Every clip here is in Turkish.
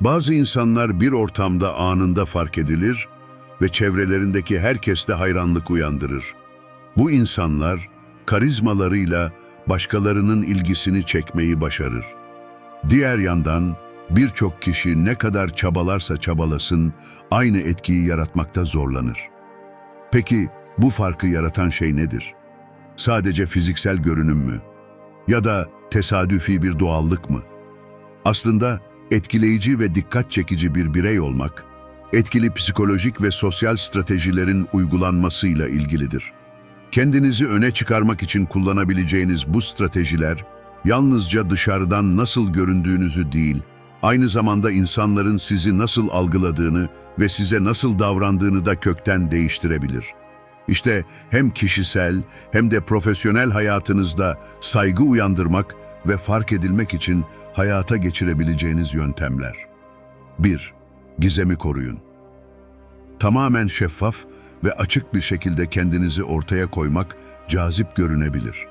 Bazı insanlar bir ortamda anında fark edilir ve çevrelerindeki herkeste hayranlık uyandırır. Bu insanlar karizmalarıyla başkalarının ilgisini çekmeyi başarır. Diğer yandan birçok kişi ne kadar çabalarsa çabalasın aynı etkiyi yaratmakta zorlanır. Peki bu farkı yaratan şey nedir? Sadece fiziksel görünüm mü? Ya da tesadüfi bir doğallık mı? Aslında etkileyici ve dikkat çekici bir birey olmak, etkili psikolojik ve sosyal stratejilerin uygulanmasıyla ilgilidir. Kendinizi öne çıkarmak için kullanabileceğiniz bu stratejiler, yalnızca dışarıdan nasıl göründüğünüzü değil, aynı zamanda insanların sizi nasıl algıladığını ve size nasıl davrandığını da kökten değiştirebilir. İşte hem kişisel hem de profesyonel hayatınızda saygı uyandırmak ve fark edilmek için hayata geçirebileceğiniz yöntemler. 1. Gizemi koruyun. Tamamen şeffaf ve açık bir şekilde kendinizi ortaya koymak cazip görünebilir.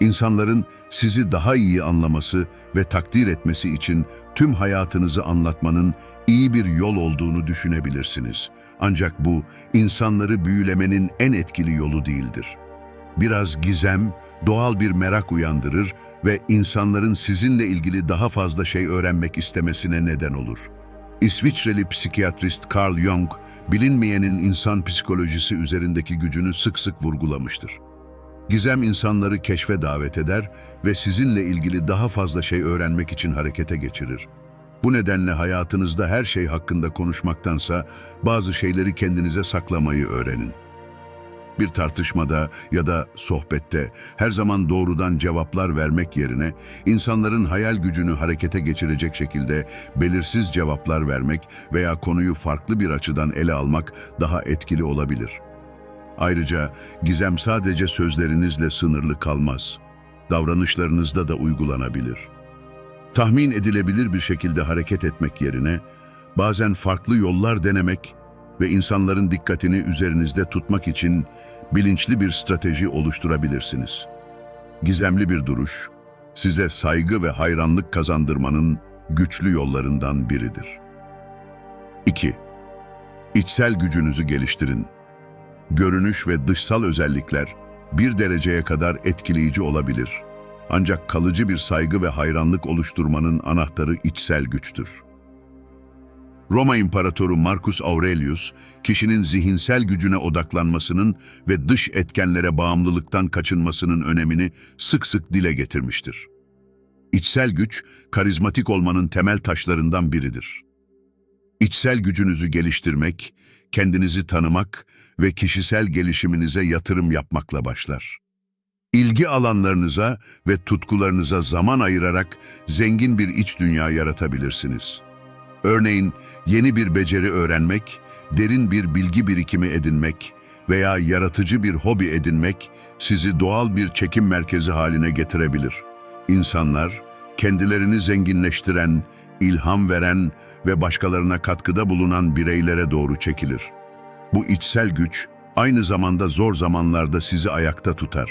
İnsanların sizi daha iyi anlaması ve takdir etmesi için tüm hayatınızı anlatmanın iyi bir yol olduğunu düşünebilirsiniz. Ancak bu insanları büyülemenin en etkili yolu değildir. Biraz gizem, doğal bir merak uyandırır ve insanların sizinle ilgili daha fazla şey öğrenmek istemesine neden olur. İsviçreli psikiyatrist Carl Jung, bilinmeyenin insan psikolojisi üzerindeki gücünü sık sık vurgulamıştır. Gizem insanları keşfe davet eder ve sizinle ilgili daha fazla şey öğrenmek için harekete geçirir. Bu nedenle hayatınızda her şey hakkında konuşmaktansa bazı şeyleri kendinize saklamayı öğrenin. Bir tartışmada ya da sohbette her zaman doğrudan cevaplar vermek yerine insanların hayal gücünü harekete geçirecek şekilde belirsiz cevaplar vermek veya konuyu farklı bir açıdan ele almak daha etkili olabilir. Ayrıca gizem sadece sözlerinizle sınırlı kalmaz. Davranışlarınızda da uygulanabilir. Tahmin edilebilir bir şekilde hareket etmek yerine bazen farklı yollar denemek ve insanların dikkatini üzerinizde tutmak için bilinçli bir strateji oluşturabilirsiniz. Gizemli bir duruş, size saygı ve hayranlık kazandırmanın güçlü yollarından biridir. 2. İçsel gücünüzü geliştirin. Görünüş ve dışsal özellikler bir dereceye kadar etkileyici olabilir. Ancak kalıcı bir saygı ve hayranlık oluşturmanın anahtarı içsel güçtür. Roma İmparatoru Marcus Aurelius, kişinin zihinsel gücüne odaklanmasının ve dış etkenlere bağımlılıktan kaçınmasının önemini sık sık dile getirmiştir. İçsel güç, karizmatik olmanın temel taşlarından biridir. İçsel gücünüzü geliştirmek, kendinizi tanımak ve kişisel gelişiminize yatırım yapmakla başlar. İlgi alanlarınıza ve tutkularınıza zaman ayırarak zengin bir iç dünya yaratabilirsiniz. Örneğin yeni bir beceri öğrenmek, derin bir bilgi birikimi edinmek veya yaratıcı bir hobi edinmek sizi doğal bir çekim merkezi haline getirebilir. İnsanlar kendilerini zenginleştiren, ilham veren ve başkalarına katkıda bulunan bireylere doğru çekilir. Bu içsel güç aynı zamanda zor zamanlarda sizi ayakta tutar.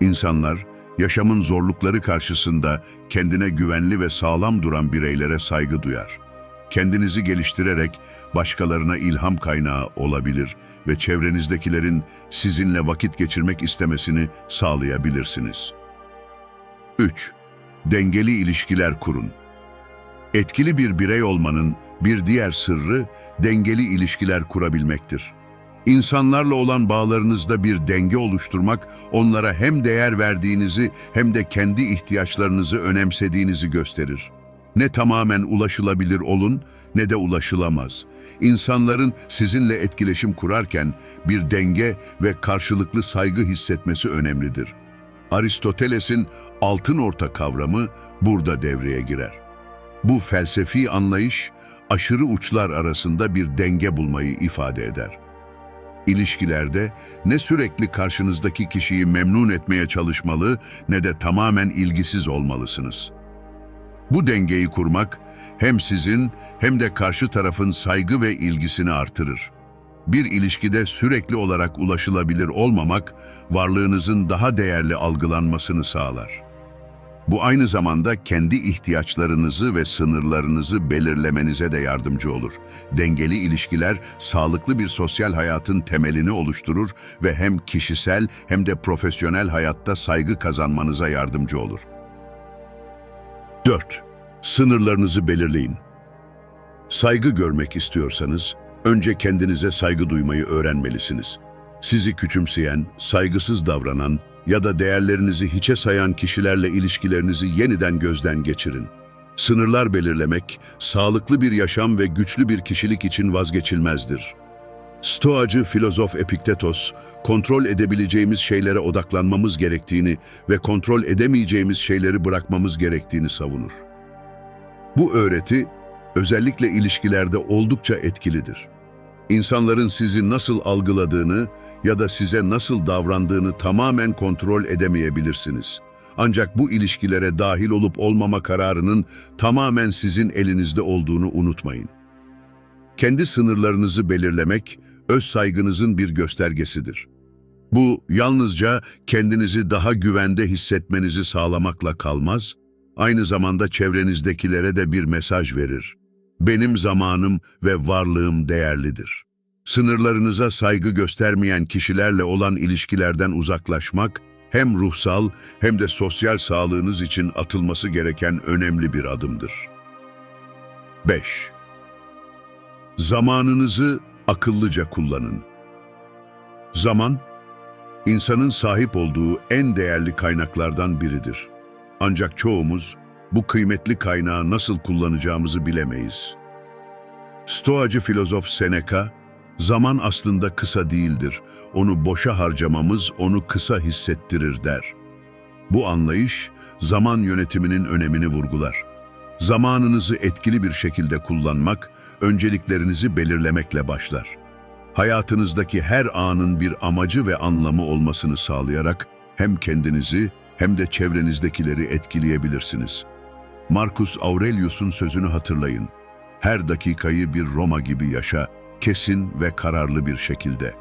İnsanlar yaşamın zorlukları karşısında kendine güvenli ve sağlam duran bireylere saygı duyar. Kendinizi geliştirerek başkalarına ilham kaynağı olabilir ve çevrenizdekilerin sizinle vakit geçirmek istemesini sağlayabilirsiniz. 3. Dengeli ilişkiler kurun. Etkili bir birey olmanın bir diğer sırrı dengeli ilişkiler kurabilmektir. İnsanlarla olan bağlarınızda bir denge oluşturmak, onlara hem değer verdiğinizi hem de kendi ihtiyaçlarınızı önemsediğinizi gösterir. Ne tamamen ulaşılabilir olun ne de ulaşılamaz. İnsanların sizinle etkileşim kurarken bir denge ve karşılıklı saygı hissetmesi önemlidir. Aristoteles'in altın orta kavramı burada devreye girer. Bu felsefi anlayış aşırı uçlar arasında bir denge bulmayı ifade eder. İlişkilerde ne sürekli karşınızdaki kişiyi memnun etmeye çalışmalı ne de tamamen ilgisiz olmalısınız. Bu dengeyi kurmak hem sizin hem de karşı tarafın saygı ve ilgisini artırır. Bir ilişkide sürekli olarak ulaşılabilir olmamak, varlığınızın daha değerli algılanmasını sağlar. Bu aynı zamanda kendi ihtiyaçlarınızı ve sınırlarınızı belirlemenize de yardımcı olur. Dengeli ilişkiler sağlıklı bir sosyal hayatın temelini oluşturur ve hem kişisel hem de profesyonel hayatta saygı kazanmanıza yardımcı olur. 4. Sınırlarınızı belirleyin. Saygı görmek istiyorsanız önce kendinize saygı duymayı öğrenmelisiniz. Sizi küçümseyen, saygısız davranan ya da değerlerinizi hiçe sayan kişilerle ilişkilerinizi yeniden gözden geçirin. Sınırlar belirlemek, sağlıklı bir yaşam ve güçlü bir kişilik için vazgeçilmezdir. Stoacı filozof Epiktetos, kontrol edebileceğimiz şeylere odaklanmamız gerektiğini ve kontrol edemeyeceğimiz şeyleri bırakmamız gerektiğini savunur. Bu öğreti, özellikle ilişkilerde oldukça etkilidir. İnsanların sizi nasıl algıladığını ya da size nasıl davrandığını tamamen kontrol edemeyebilirsiniz. Ancak bu ilişkilere dahil olup olmama kararının tamamen sizin elinizde olduğunu unutmayın. Kendi sınırlarınızı belirlemek, öz saygınızın bir göstergesidir. Bu yalnızca kendinizi daha güvende hissetmenizi sağlamakla kalmaz, aynı zamanda çevrenizdekilere de bir mesaj verir. Benim zamanım ve varlığım değerlidir. Sınırlarınıza saygı göstermeyen kişilerle olan ilişkilerden uzaklaşmak, hem ruhsal hem de sosyal sağlığınız için atılması gereken önemli bir adımdır. 5. Zamanınızı akıllıca kullanın. Zaman, insanın sahip olduğu en değerli kaynaklardan biridir. Ancak çoğumuz bu kıymetli kaynağı nasıl kullanacağımızı bilemeyiz. Stoacı filozof Seneca, zaman aslında kısa değildir, onu boşa harcamamız onu kısa hissettirir der. Bu anlayış, zaman yönetiminin önemini vurgular. Zamanınızı etkili bir şekilde kullanmak, önceliklerinizi belirlemekle başlar. Hayatınızdaki her anın bir amacı ve anlamı olmasını sağlayarak hem kendinizi hem de çevrenizdekileri etkileyebilirsiniz. Marcus Aurelius'un sözünü hatırlayın. Her dakikayı bir Roma gibi yaşa, kesin ve kararlı bir şekilde.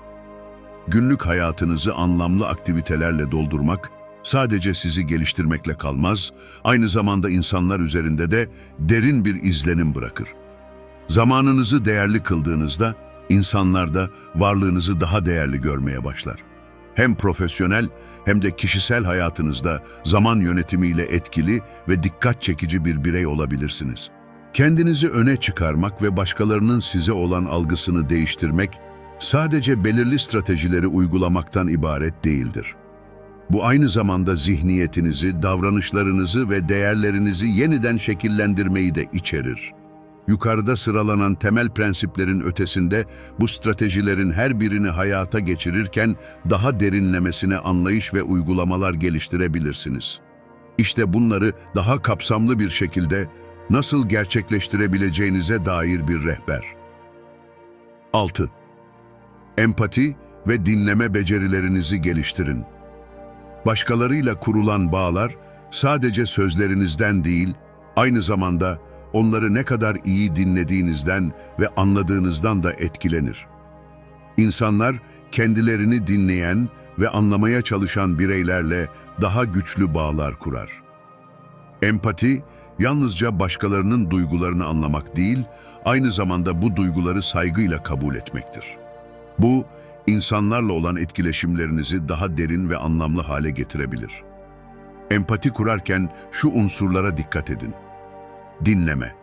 Günlük hayatınızı anlamlı aktivitelerle doldurmak, sadece sizi geliştirmekle kalmaz, aynı zamanda insanlar üzerinde de derin bir izlenim bırakır. Zamanınızı değerli kıldığınızda, insanlar da varlığınızı daha değerli görmeye başlar. Hem profesyonel hem de kişisel hayatınızda zaman yönetimiyle etkili ve dikkat çekici bir birey olabilirsiniz. Kendinizi öne çıkarmak ve başkalarının size olan algısını değiştirmek sadece belirli stratejileri uygulamaktan ibaret değildir. Bu aynı zamanda zihniyetinizi, davranışlarınızı ve değerlerinizi yeniden şekillendirmeyi de içerir. Yukarıda sıralanan temel prensiplerin ötesinde bu stratejilerin her birini hayata geçirirken daha derinlemesine anlayış ve uygulamalar geliştirebilirsiniz. İşte bunları daha kapsamlı bir şekilde nasıl gerçekleştirebileceğinize dair bir rehber. 6. Empati ve dinleme becerilerinizi geliştirin. Başkalarıyla kurulan bağlar sadece sözlerinizden değil, aynı zamanda onları ne kadar iyi dinlediğinizden ve anladığınızdan da etkilenir. İnsanlar kendilerini dinleyen ve anlamaya çalışan bireylerle daha güçlü bağlar kurar. Empati, yalnızca başkalarının duygularını anlamak değil, aynı zamanda bu duyguları saygıyla kabul etmektir. Bu, insanlarla olan etkileşimlerinizi daha derin ve anlamlı hale getirebilir. Empati kurarken şu unsurlara dikkat edin. Dinleme.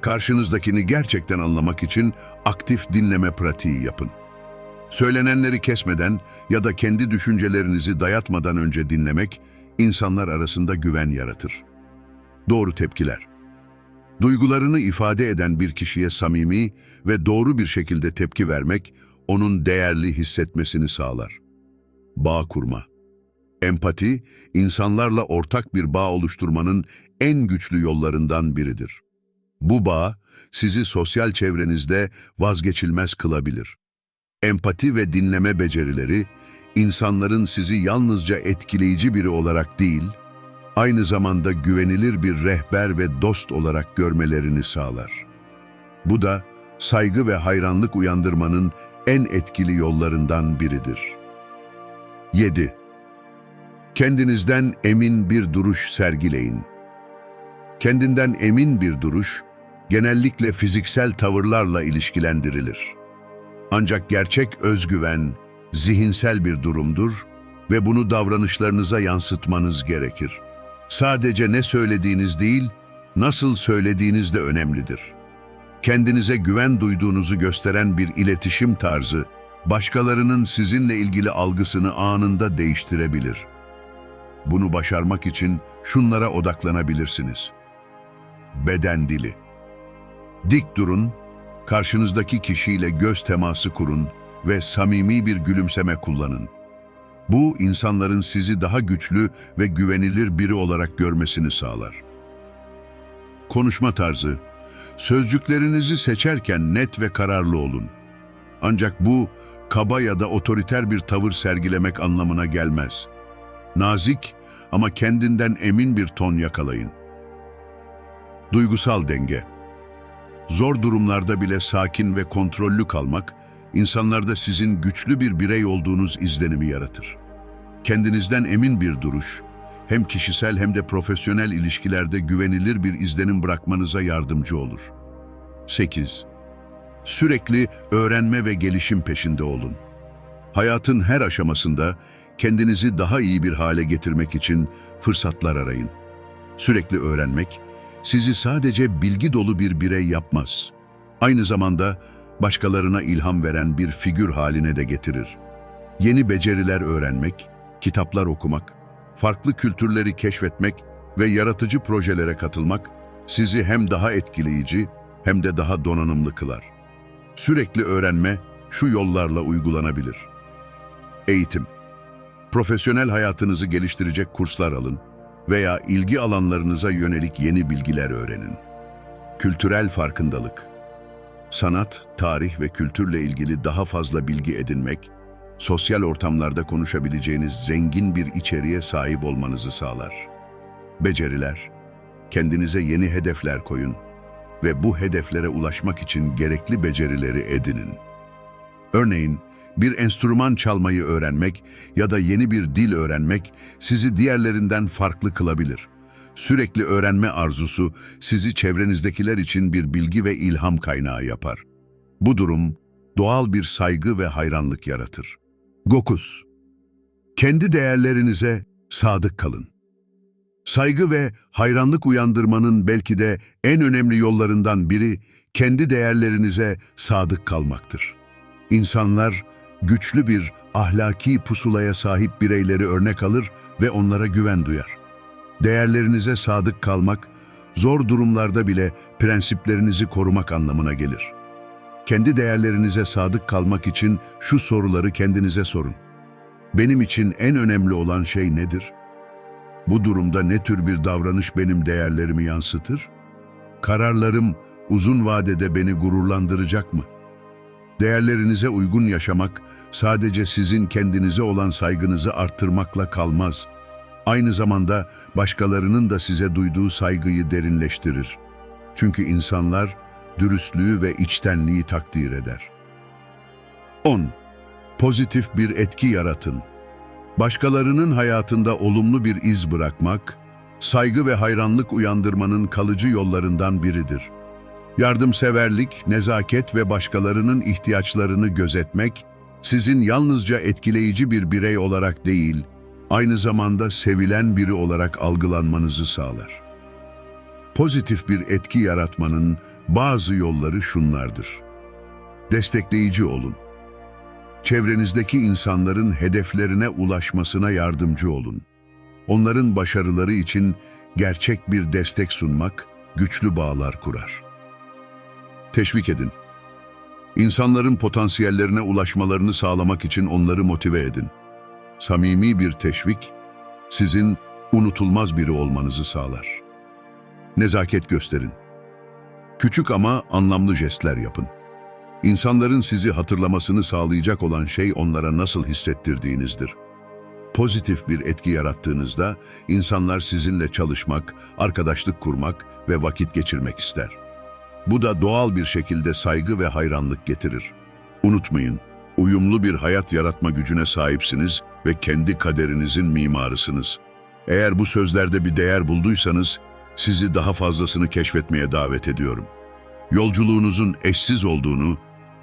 Karşınızdakini gerçekten anlamak için aktif dinleme pratiği yapın. Söylenenleri kesmeden ya da kendi düşüncelerinizi dayatmadan önce dinlemek, insanlar arasında güven yaratır. Doğru tepkiler. Duygularını ifade eden bir kişiye samimi ve doğru bir şekilde tepki vermek, onun değerli hissetmesini sağlar. Bağ kurma. Empati, insanlarla ortak bir bağ oluşturmanın en güçlü yollarından biridir. Bu bağ, sizi sosyal çevrenizde vazgeçilmez kılabilir. Empati ve dinleme becerileri, insanların sizi yalnızca etkileyici biri olarak değil, aynı zamanda güvenilir bir rehber ve dost olarak görmelerini sağlar. Bu da saygı ve hayranlık uyandırmanın en etkili yollarından biridir. 7. Kendinizden emin bir duruş sergileyin. Kendinden emin bir duruş, genellikle fiziksel tavırlarla ilişkilendirilir. Ancak gerçek özgüven, zihinsel bir durumdur ve bunu davranışlarınıza yansıtmanız gerekir. Sadece ne söylediğiniz değil, nasıl söylediğiniz de önemlidir. Kendinize güven duyduğunuzu gösteren bir iletişim tarzı, başkalarının sizinle ilgili algısını anında değiştirebilir. Bunu başarmak için şunlara odaklanabilirsiniz. Beden dili. Dik durun, karşınızdaki kişiyle göz teması kurun ve samimi bir gülümseme kullanın. Bu, insanların sizi daha güçlü ve güvenilir biri olarak görmesini sağlar. Konuşma tarzı, sözcüklerinizi seçerken net ve kararlı olun. Ancak bu, kaba ya da otoriter bir tavır sergilemek anlamına gelmez. Nazik ama kendinden emin bir ton yakalayın. Duygusal denge. Zor durumlarda bile sakin ve kontrollü kalmak, insanlarda sizin güçlü bir birey olduğunuz izlenimi yaratır. Kendinizden emin bir duruş, hem kişisel hem de profesyonel ilişkilerde güvenilir bir izlenim bırakmanıza yardımcı olur. 8. Sürekli öğrenme ve gelişim peşinde olun. Hayatın her aşamasında kendinizi daha iyi bir hale getirmek için fırsatlar arayın. Sürekli öğrenmek, sizi sadece bilgi dolu bir birey yapmaz. Aynı zamanda başkalarına ilham veren bir figür haline de getirir. Yeni beceriler öğrenmek, kitaplar okumak, farklı kültürleri keşfetmek ve yaratıcı projelere katılmak sizi hem daha etkileyici hem de daha donanımlı kılar. Sürekli öğrenme şu yollarla uygulanabilir. Eğitim. Profesyonel hayatınızı geliştirecek kurslar alın veya ilgi alanlarınıza yönelik yeni bilgiler öğrenin. Kültürel farkındalık. Sanat, tarih ve kültürle ilgili daha fazla bilgi edinmek, sosyal ortamlarda konuşabileceğiniz zengin bir içeriğe sahip olmanızı sağlar. Beceriler. Kendinize yeni hedefler koyun ve bu hedeflere ulaşmak için gerekli becerileri edinin. Örneğin, bir enstrüman çalmayı öğrenmek ya da yeni bir dil öğrenmek sizi diğerlerinden farklı kılabilir. Sürekli öğrenme arzusu sizi çevrenizdekiler için bir bilgi ve ilham kaynağı yapar. Bu durum doğal bir saygı ve hayranlık yaratır. Gokus Kendi değerlerinize sadık kalın. Saygı ve hayranlık uyandırmanın belki de en önemli yollarından biri kendi değerlerinize sadık kalmaktır. İnsanlar güçlü bir ahlaki pusulaya sahip bireyleri örnek alır ve onlara güven duyar. Değerlerinize sadık kalmak, zor durumlarda bile prensiplerinizi korumak anlamına gelir. Kendi değerlerinize sadık kalmak için şu soruları kendinize sorun. Benim için en önemli olan şey nedir? Bu durumda ne tür bir davranış benim değerlerimi yansıtır? Kararlarım uzun vadede beni gururlandıracak mı? Değerlerinize uygun yaşamak sadece sizin kendinize olan saygınızı arttırmakla kalmaz. Aynı zamanda başkalarının da size duyduğu saygıyı derinleştirir. Çünkü insanlar dürüstlüğü ve içtenliği takdir eder. 10. Pozitif bir etki yaratın. Başkalarının hayatında olumlu bir iz bırakmak, saygı ve hayranlık uyandırmanın kalıcı yollarından biridir. Yardımseverlik, nezaket ve başkalarının ihtiyaçlarını gözetmek, sizin yalnızca etkileyici bir birey olarak değil, aynı zamanda sevilen biri olarak algılanmanızı sağlar. Pozitif bir etki yaratmanın bazı yolları şunlardır. Destekleyici olun. Çevrenizdeki insanların hedeflerine ulaşmasına yardımcı olun. Onların başarıları için gerçek bir destek sunmak, güçlü bağlar kurar. Teşvik edin. İnsanların potansiyellerine ulaşmalarını sağlamak için onları motive edin. Samimi bir teşvik, sizin unutulmaz biri olmanızı sağlar. Nezaket gösterin. Küçük ama anlamlı jestler yapın. İnsanların sizi hatırlamasını sağlayacak olan şey onlara nasıl hissettirdiğinizdir. Pozitif bir etki yarattığınızda insanlar sizinle çalışmak, arkadaşlık kurmak ve vakit geçirmek ister. Bu da doğal bir şekilde saygı ve hayranlık getirir. Unutmayın, uyumlu bir hayat yaratma gücüne sahipsiniz ve kendi kaderinizin mimarısınız. Eğer bu sözlerde bir değer bulduysanız, sizi daha fazlasını keşfetmeye davet ediyorum. Yolculuğunuzun eşsiz olduğunu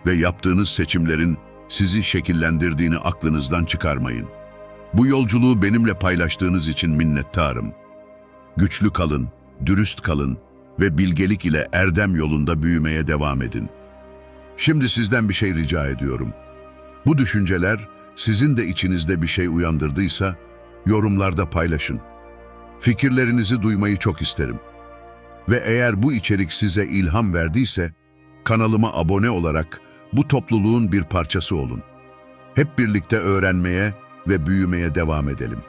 ve yaptığınız seçimlerin sizi şekillendirdiğini aklınızdan çıkarmayın. Bu yolculuğu benimle paylaştığınız için minnettarım. Güçlü kalın, dürüst kalın ve bilgelik ile erdem yolunda büyümeye devam edin. Şimdi sizden bir şey rica ediyorum. Bu düşünceler sizin de içinizde bir şey uyandırdıysa yorumlarda paylaşın. Fikirlerinizi duymayı çok isterim. Ve eğer bu içerik size ilham verdiyse kanalıma abone olarak bu topluluğun bir parçası olun. Hep birlikte öğrenmeye ve büyümeye devam edelim.